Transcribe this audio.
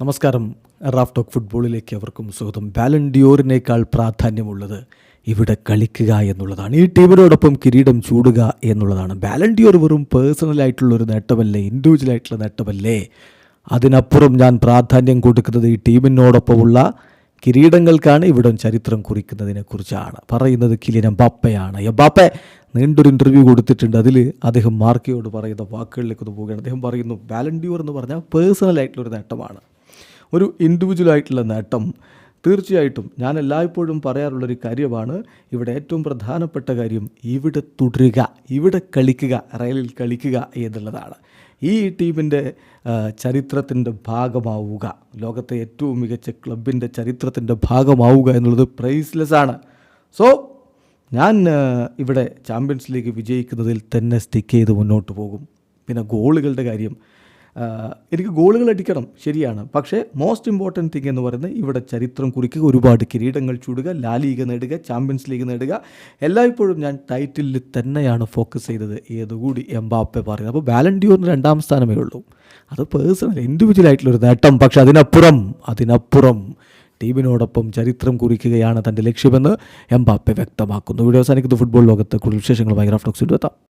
നമസ്കാരം. Raf talk ഫുട്ബോളിലേക്ക് അവർക്കും സ്വാഗതം. ബാലൻഡിയോറിനേക്കാൾ പ്രാധാന്യമുള്ളത് ഇവിടെ കളിക്കുക എന്നുള്ളതാണ്. ഈ ടീമിനോടൊപ്പം കിരീടം ചൂടുക എന്നുള്ളതാണ്. ബാലൻഡിയോർ വെറും പേഴ്സണലായിട്ടുള്ളൊരു നേട്ടമല്ലേ? ഇൻഡിവിജ്വലായിട്ടുള്ള നേട്ടമല്ലേ? അതിനപ്പുറം ഞാൻ പ്രാധാന്യം കൊടുക്കുന്നത് ഈ ടീമിനോടൊപ്പമുള്ള കിരീടങ്ങൾക്കാണ്. ഇവിടെ ചരിത്രം കുറിക്കുന്നതിനെ കുറിച്ചാണ്. പറയുന്നത് കിലിയൻ എംബാപ്പയാണ്. എംബാപ്പെ നീണ്ടൊരു ഇന്റർവ്യൂ കൊടുത്തിട്ടുണ്ട്. അതിൽ അദ്ദേഹം മാർക്കയോട് പറയുന്ന വാക്കുകളിലേക്ക് ഒന്ന് പോവുകയാണ്. അദ്ദേഹം പറയുന്നു ബാലൻഡിയോർ എന്ന് പറഞ്ഞാൽ പേഴ്സണലായിട്ടുള്ളൊരു നേട്ടമാണ്. ഒരു ഇൻഡിവിജ്വൽ ആയിട്ടുള്ള നേട്ടം. തീർച്ചയായിട്ടും ഞാൻ എല്ലായ്പ്പോഴും പറയാറുള്ളൊരു കാര്യമാണ്. ഇവിടെ ഏറ്റവും പ്രധാനപ്പെട്ട കാര്യം ഇവിടെ തുടരുക ഇവിടെ കളിക്കുക റയലിൽ കളിക്കുക എന്നുള്ളതാണ്. ഈ ടീമിന്റെ ചരിത്രത്തിന്റെ ഭാഗമാവുക ലോകത്തെ ഏറ്റവും മികച്ച ക്ലബിന്റെ ചരിത്രത്തിന്റെ ഭാഗമാവുക എന്നുള്ളത് പ്രൈസ്ലെസ് ആണ്. സോ ഞാൻ ഇവിടെ ചാമ്പ്യൻസ് ലീഗ് വിജയിക്കുന്നതിൽ തന്നെ സ്റ്റിക്ക് ചെയ്ത് മുന്നോട്ട് പോകും. പിന്നെ ഗോളുകളുടെ കാര്യം. എനിക്ക് ഗോളുകൾ അടിക്കണം ശരിയാണ്. പക്ഷേ മോസ്റ്റ് ഇമ്പോർട്ടന്റ് തിങ് എന്ന് പറയുന്നത് ഇവിടെ ചരിത്രം കുറിക്കുക ഒരുപാട് കിരീടങ്ങൾ ചൂടുക ലാ ലീഗ് നേടുക ചാമ്പ്യൻസ് ലീഗ് നേടുക. എല്ലായ്പ്പോഴും ഞാൻ ടൈറ്റിലിൽ തന്നെയാണ് ഫോക്കസ് ചെയ്തത് ഏതുകൂടി എംബാപ്പെ പറയുന്നത്. അപ്പോൾ ബാലൻഡിയോറിന് രണ്ടാം സ്ഥാനമേ ഉള്ളൂ. അത് പേഴ്സണൽ ഇൻഡിവിജ്വൽ ആയിട്ടുള്ളൊരു നേട്ടം. പക്ഷെ അതിനപ്പുറം അതിനപ്പുറം ടീമിനോടൊപ്പം ചരിത്രം കുറിക്കുകയാണ് തന്റെ ലക്ഷ്യമെന്ന് എംബാപ്പെ വ്യക്തമാക്കുന്നു. വീഡിയോ അവസാനിക്കുന്ന. ഫുട്ബോൾ ലോകത്ത് കൂടുതൽ വിശേഷങ്ങൾ വിശേഷങ്ങളുമായി ഗ്രാഫ്റ്റോക്സിൽ എത്താം.